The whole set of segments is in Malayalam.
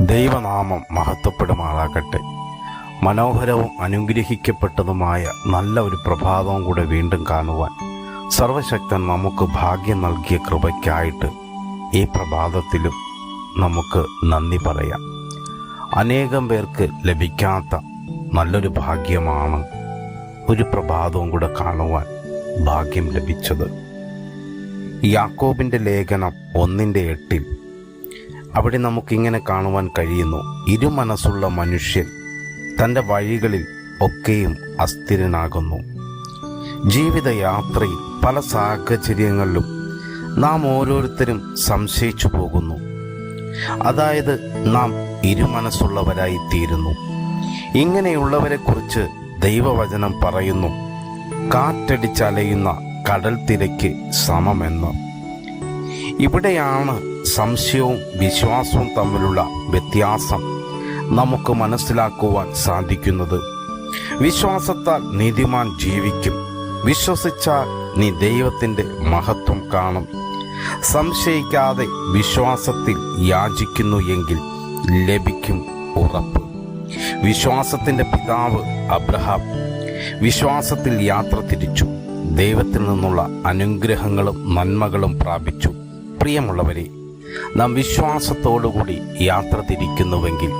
ദൈവനാമം മഹത്വപ്പെടുമാറാകട്ടെ മനോഹരവും അനുഗ്രഹിക്കപ്പെട്ടതുമായ നല്ല ഒരു പ്രഭാതവും കൂടെ വീണ്ടും കാണുവാൻ സർവശക്തൻ നമുക്ക് ഭാഗ്യം നൽകിയ കൃപയ്ക്കായിട്ട് ഈ പ്രഭാതത്തിലും നമുക്ക് നന്ദി പറയാം. അനേകം പേർക്ക് ലഭിക്കാത്ത നല്ലൊരു ഭാഗ്യമാണ് ഒരു പ്രഭാതവും കൂടെ കാണുവാൻ ഭാഗ്യം ലഭിച്ചത്. യാക്കോബിന്റെ ലേഖനം ഒന്നിന്റെ എട്ടിൽ അവിടെ നമുക്കിങ്ങനെ കാണുവാൻ കഴിയുന്നു. ഇരുമനസ്സുള്ള മനുഷ്യൻ തന്റെ വഴികളിൽ ഒക്കെയും അസ്ഥിരനാകുന്നു. ജീവിതയാത്രയിൽ പല സാഹചര്യങ്ങളിലും നാം ഓരോരുത്തരും സംശയിച്ചു പോകുന്നു. അതായത് നാം ഇരുമനസ്സുള്ളവരായി തീരുന്നു ഇങ്ങനെയുള്ളവരെക്കുറിച്ച് ദൈവവചനം പറയുന്നു. കാറ്റടിച്ചലയുന്ന കടൽ തിരക്ക് സമമെന്ന്. ഇവിടെയാണ് സംശയവും വിശ്വാസവും തമ്മിലുള്ള വ്യത്യാസം നമുക്ക് മനസ്സിലാക്കുവാൻ സാധിക്കുന്നത്. വിശ്വാസത്താൽ നീതിമാൻ ജീവിക്കും. വിശ്വസിച്ചാൽ നീ ദൈവത്തിന്റെ മഹത്വം കാണും. സംശയിക്കാതെ വിശ്വാസത്തിൽ യാചിക്കുന്നു എങ്കിൽ ലഭിക്കും ഉറപ്പ്. വിശ്വാസത്തിന്റെ പിതാവ് അബ്രഹാം വിശ്വാസത്തിൽ യാത്ര തിരിച്ചു. ദൈവത്തിൽ നിന്നുള്ള അനുഗ്രഹങ്ങളും നന്മകളും പ്രാപിച്ചു. പ്രിയമുള്ളവരെ നാം വിശ്വാസത്തോടുകൂടി യാത്ര തിരിക്കുന്നുവെങ്കിൽ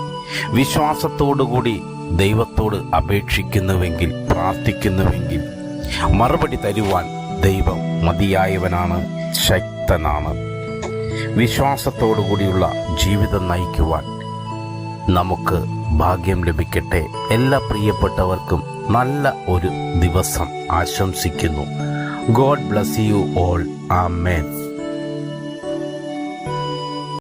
വിശ്വാസത്തോടുകൂടി ദൈവത്തോട് അപേക്ഷിക്കുന്നുവെങ്കിൽ പ്രാർത്ഥിക്കുന്നുവെങ്കിൽ മറുപടി തരുവാൻ ദൈവം മതിയായവനാണ് ശക്തനാണ്. വിശ്വാസത്തോടുകൂടിയുള്ള ജീവിതം നയിക്കുവാൻ നമുക്ക് ഭാഗ്യം ലഭിക്കട്ടെ. എല്ലാ പ്രിയപ്പെട്ടവർക്കും നല്ല ഒരു ദിവസം ആശംസിക്കുന്നു. God bless you all. ആ ആമേൻ.